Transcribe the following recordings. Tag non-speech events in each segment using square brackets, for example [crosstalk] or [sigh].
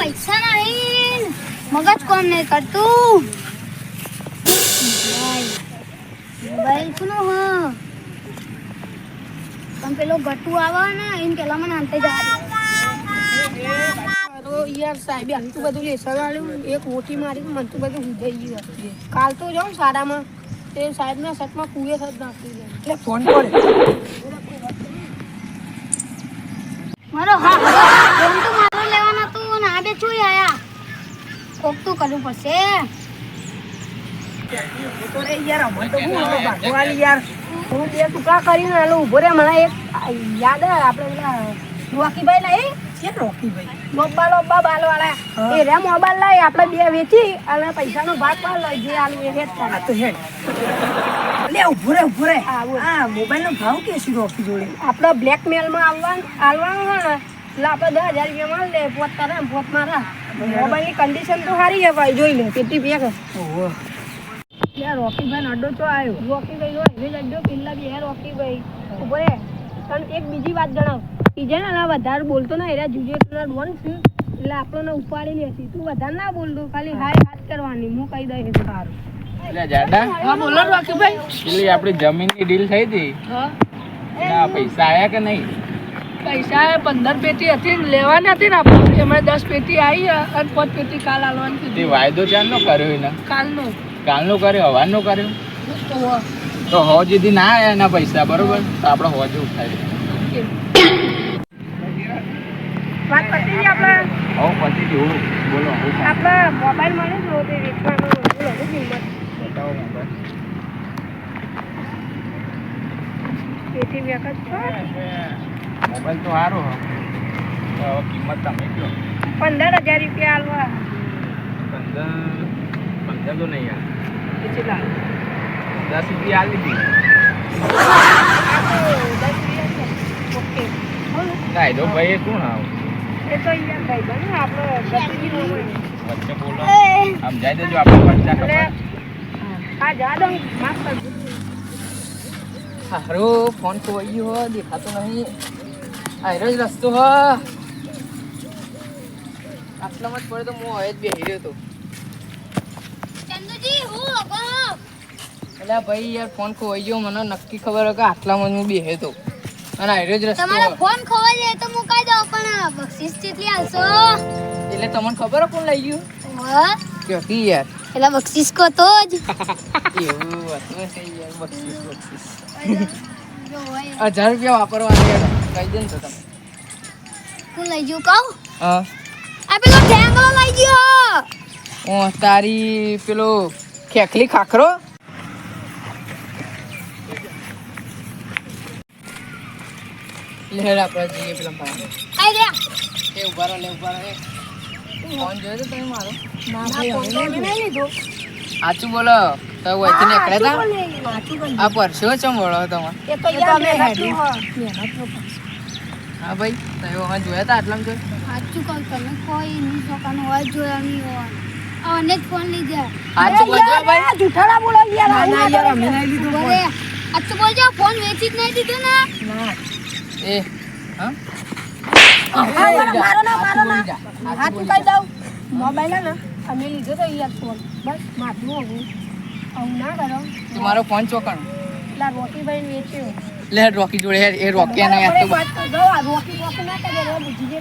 પૈસા નહીં મગજ કોમ નહીં કરતું. મોબાઈલ. કોનો હ? પણ પેલો ગટુ આવે ને એમ પેલા મને અંતે જવા દે. તો યાર સાહેબે બધું લેસન એક મોટી મારી મને તો બધું ઉધાઈ ગયું કાલ તો જાઉં શાળામાં. તે સાહેબના શર્ટમાં કુએ જ નાખી દે. એટલે ફોન કરે મારો હા ને બે ચોઈ આયા કોક તો કરવું પડશે. આપડે તો બે છે વેચી અને પૈસાનો ભાગ પાડ લઈ જે આલુ એ હેડ લે ઊભો રે ઊભો રે આ મોબાઈલ નો ભાવ કે છે રોકી જોડે? આપણે બ્લેકમેલમાં આવવાનું આવવાનું હોય ને એટલે આપણે દસ હજાર રૂપિયા માલ લે પોત તારા પોત મારા. મોબાઈલની કન્ડિશન તો સારી છે ભાઈ જોઈ લે કેટલી પેક ઓહો. યાર રોકીભાઈ નો અડ્ડો તો આવ્યો રોકીભાઈ નો એને જ અડ્ડો પેલા બી હે રોકીભાઈ. ઊભો પણ તને એક બીજી વાત જણાવ. બીજે ના ને વધારે બોલતો ના એરા જુજે ટુના ડોન છે. એટલે આપણને ઉપાડી લેતી તું વધારે ના બોલતો ખાલી હાય હાથ કરવાની હું કહી દઈશ સારું એટલે જાડા? હા બોલો રોકીભાઈ. પેલી આપણી જમીનની ડીલ થઈ હતી. હા. પૈસા આયા કે નહીં? પૈસા પંદર પેટી હતી ને લેવાની હતી ને આપણે. એમાં દસ પેટી આવી અને પાંચ પેટી કાલ આલવાની તે કીધી વાયદો ચારનો કર્યો એને? કાલનો. કાલનો કર્યો હવાનો કર્યો. તો હો જેથી ના આવ્યા એના પૈસા બરોબર? તો આપણે હોજે ઉઠાવી વાત આપણે? મોબાઈલ મળે છે તે વેચવાનો. બોલો શું કિંમત બતાવો મોબાઈલ. મોબાઈલ તો સારો તો કિંમત તમે કહો. પંદર હજાર રૂપિયા હાલવા પંદર પંદર તો નહીં યાર દસ રૂપિયા આલી દીધી. કાયદો ભાઈ કોણ આવ? એ તો અહીંયા ભાઈ બને આપણે વચ્ચે બોલો. સમજાઈ દેજો આપણે એટલે ખબર. હા જા દઉં માફ કરજો. હારો ફોન ગયો હો દેખાતો નહીં. આયરો જ રસ્તો હ. આટલામાં જ પડે તો હું હવે જ બેહી રહ્યો તો. ચંદુજી હું અગો એટલે ભાઈ યાર ફોન ખોવાઈ ગયો. મને નક્કી ખબર કે આટલામાં હું બેહે તો. અને આયરો જ રસ્તો તમારો ફોન ખોવાઈ જાય તો મુકાઈ દો પણ બક્ષિસ કેટલી આવશો એટલે તમને ખબર હે કોણ લઈ ગયું? વાહ ક્યોંકી યાર? એટલે બક્ષિસ કો તો જ. [laughs] એવું હતું યાર બક્ષીસ બક્ષીસ. હજાર રૂપિયા વાપરવા કહી દે ને તો તમે. હું લઈ જઉં કહું? હા. આ પેલો ઠેંગલો લઈ ગયો. ઓ તારી પેલો ખેખલી ખાખરો? લેડ આપણે જઈએ પેલા ભાઈ આઈ રે. એ ઊભા રહો લે ઊભા રહો ફોન જોયો તો તમે મારો? ના ફોન તો અમે નહીં લીધો. આચું બોલો. તો નીકળ્યા હતા. આ મહેનતનું હ. ભાઈ તમે જોયા હતા આટલામાં જોઈ સાચું કહું તમે કોઈ નહીં છોકરાનો હોય જોયા નહીં હોય. અને જ ફોન લીધા. સાચું બોલજો ભાઈ. આ બોલો યાર ના, ના, યાર, અમે નહીં લીધું બોલે સાચું બોલજો ફોન વેચી જ નહીં દીધો ને. ના. એ હા? મારો ના, મારો ના, મારો ના. જા. સાચું કહી દઉં. મોબાઈલ ને અમે લીધો તો યાર ફોન બસ માથું હોવું આવું ના કરો. તું મારો ફોન ચોકણ. પેલા રોકીભાઈ વેચ્યો. લે રોકી જોડે એ રોકી ના યાર તો જો રોકી રોકી જે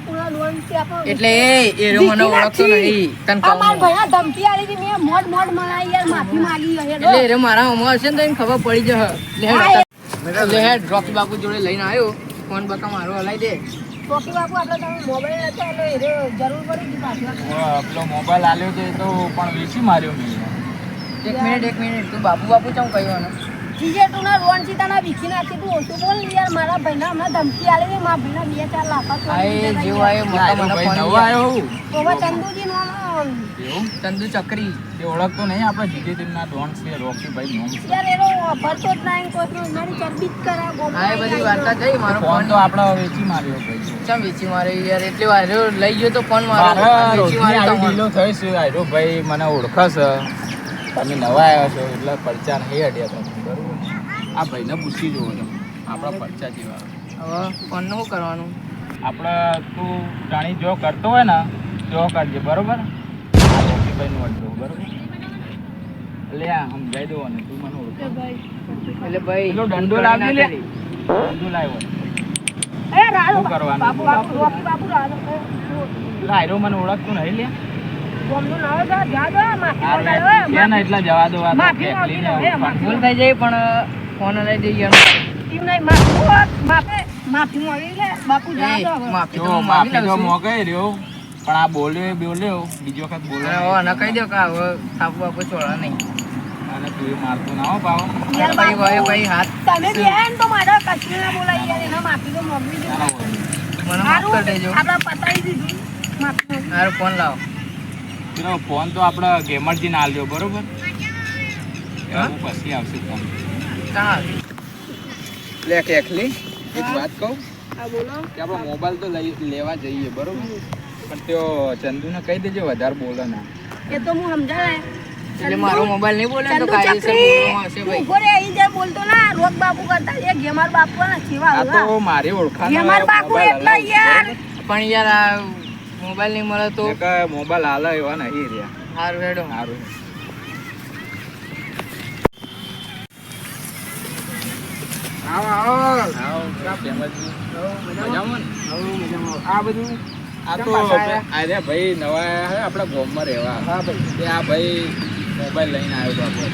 એટલે એ એ મને ઓળખતો નહીં તન કહું ભાઈ ભયા ધમકી આલી કે મે મોડ મોડ મનાઈ યાર માફી માંગી હે એટલે રે મારા અમો હશે ને તો એને ખબર પડી જશે. લે હેડ લે હેડ રોકી બાપુ જોડે લઈને આવ્યો. ફોન બકા મારો હલાઈ દે. રોકી બાપુ આપણે તમે મોબાઈલ નતો એટલે એ જરૂર પડી ગઈ પાછો આપણો મોબાઈલ આલ્યો તો એ તો પણ વેચી માર્યો મેં. એક મિનિટ એક મિનિટ. તું બાપુ બાપુ ચમ કહ્યું જીજે તું ના લોન છે તને બીકી નાખી તું ઓછું બોલ યાર. મારા ભાઈના હમણાં ધમકી આલી હતી મારા ભાઈના બે ચાર લાખ આપવા આ જેવો. આવ્યો મોટા મને ફોન આવ્યો તો હવે ચંદુજી નો એવું? ચંદુ ચક્રી એ ઓળખતો નહીં આપણે જીજે તેમના ડોન છે રોકી ભાઈ નોમ યાર એનો ભરતો જ ના કોઈ મારી ચરબી જ કરા હા એ બધી વાર્તા જઈ મારો ફોન તો આપણે વેચી માર્યો ભાઈ. ચમ વેચી મારે યાર? એટલે વાર લઈ ગયો તો ફોન મારો. વેચી માર્યો ડીલો થઈ છે. આયરો ભાઈ મને ઓળખે છે. તમે નવા આવ્યા છો એટલે પરચા નહીં અડ્યા તમે. બરોબર? આ ભાઈને પૂછી જુઓ તમે. આપણા પરચા જેવા. હવે ફોનનું શું કરવાનું? આપણે તું જાણી જો કરતો હોય ને જો કરજે બરોબર? આ રોકીભાઈનું અડધું બરોબર? એટલે આ સમજાઈ દો અને તું મને ઓળખો. એટલે ભાઈ દંડો લાવજે લે. દંડો લાવ્યો એ રાડો શું કરવાનું? બાપુ બાપુ રોકી બાપુ રાડો પેલો મને ઓળખતું નહીં લે. એટલા જવા દો. ભૂલ થઈ જાય પણ ફોન લઈ જઈએ. એમ. એમ નહીં, માફી તો રહ્યો પણ આ બોલ્યો બોલ્યો બીજો વખત બોલ્યો અને કહી દો કે હવે સાપુ બાપુ છોડો નહીં. અને તું મારતો ના હો પાવ. ભાઈ ભાઈ ભાઈ હાથ તમે તો મારે કશું ના બોલાય યાર એના માફી તો માંગવી જ મને માફ કરી દેજો. આપડા પતાવી દીધું. માફી માંગી. ફોન લાવો. પેલો ફોન તો આપણે ગેમરજીને આલ્યો બરોબર? પછી આવશે ફોન લે એકલી એક વાત કહું? બોલો. કે આપણે મોબાઈલ તો લઈ લેવા જઈએ બરોબર? પણ તેઓ ચંદુને કહી દેજો વધારે બોલે ના. એ તો હું સમજાય એટલે મારો મોબાઈલ નહીં બોલે તો કાયદેસર ચકરી ભાઈ. ઘરે રે અહીં જાય બોલતો ના રોગ બાપુ કરતા એ ગેમાર બાપુ ના જીવા આ તો મારી ઓળખાણ ગેમાર બાપુ એટલા યાર. પણ યાર આ મોબાઈલ નહીં મળે તો? મોબાઈલ હાલે એવા નહીં રહ્યા. સારું હેડો. સારું આવો આવો. આવો મજામાં? આ બધું આ તો પાછા ભાઈ નવા આયા હે આપણા ગામમાં રહેવા. હા ભાઈ. આ ભાઈ મોબાઈલ લઈને આવ્યો તો આપણે.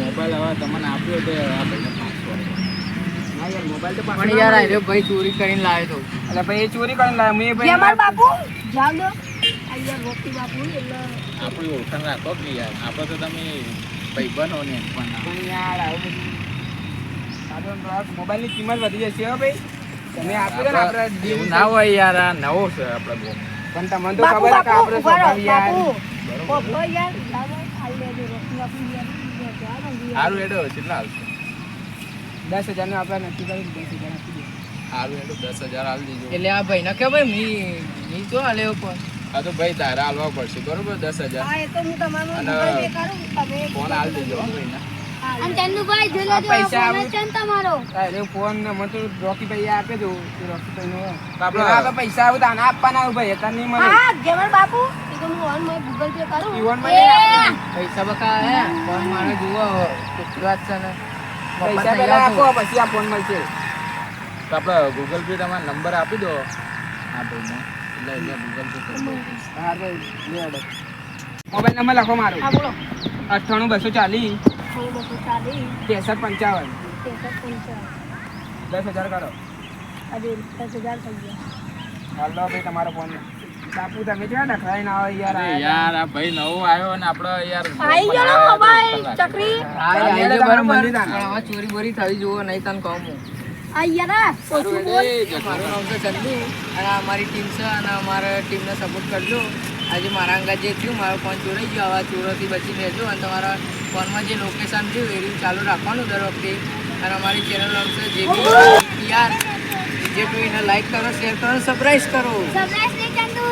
મોબાઈલ હવે તમને આપ્યો હતો આ પાછો ના યાર મોબાઈલ તો પણ યાર આ ભાઈ ચોરી કરીને લાવ્યો તો. એટલે ભાઈ ચોરી કરીને લાવ્યો મેં ઘેમાર બાપુ જાવ દો. આ યાર બાપુ એટલે આપણી ઓળખાણ રાખો કે યાર. આપણે તો તમે ભાઈ બનો ને પણ. પણ યાર આવું બધું. મોબાઈલની કિંમત વધી જશે હો ભાઈ. તમે આપણે એવું ના હોય યાર આ નવો છે આપણા પણ તમને યાર. દો, યાર જાવ દો, યાર. સારું એડો કેટલા હાલશે? દસ હજારનું આપણે નક્કી કર્યું દસ હજાર આપી દે સારું હેડો દસ હજાર હાલ દીધું એટલે આ ભાઈ ના કે ભાઈ મી મી તો હાલે પણ આ તો ભાઈ તારે હાલવા પડશે બરોબર? દસ હજાર. હા એ તો હું તમારું અને Google Pay કરું તમે ફોન હાલ દેજો હો ભાઈને. હા, અને ચંદુભાઈ જોઈ લેજો પૈસા ફોન જ તમારો. અરે ફોન ને મને તો રોકી ભાઈ આપે દો રોકી ભાઈ આપણે પૈસા આવું તાને આપવાના ભાઈ હતા નહીં હા ઘેમાર બાપુ હું ઓન ગૂગલ પે કરું. ઈવોનમાં એ પૈસા બકા હે ફોન મારે જુઓ વાત છે ને. પૈસા પહેલા આપો, પછી આ ફોન મળશે. તો આપણે ગૂગલ પે તમારો નંબર આપી દો. હા ભાઈને એટલે અહીંયા ગૂગલ પે કરી દો હા ભાઈ લે મોબાઈલ નંબર લખો મારો. હા બોલો. અઠ્ઠાણું બસો ચાલીસ. ત્રેસઠ પંચાવન. દસ હજાર કરો આજે દસ હજાર થઈ ગયા. હાલો ભાઈ તમારો ફોન બાપુ તમે ક્યાં ડખરાઈ ના હોય યાર અરે યાર આ ભાઈ નવો આવ્યો ને આપણે યાર આઈ ગયો ને મોબાઈલ ચકરી. ચોરી બોરી થવી જુઓ નહીં તને કહું હું. આઈ ગયા ઓછું બોલ. મારું નામ છે ચંદુ. અને અમારી ટીમ છે અને અમારા ટીમને સપોર્ટ કરજો. આજે મારા અંગા જે થયું મારો ફોન ચોરાઈ ગયો. આવા ચોરોથી બચી રહેજો. અને તમારા ફોનમાં જે લોકેશન થયું એ રીત ચાલુ રાખવાનું દર વખતે. અને અમારી ચેનલ નામ છે જે બી યાર જે ટુ એને લાઈક કરો શેર કરો સબસ્ક્રાઈબ કરો.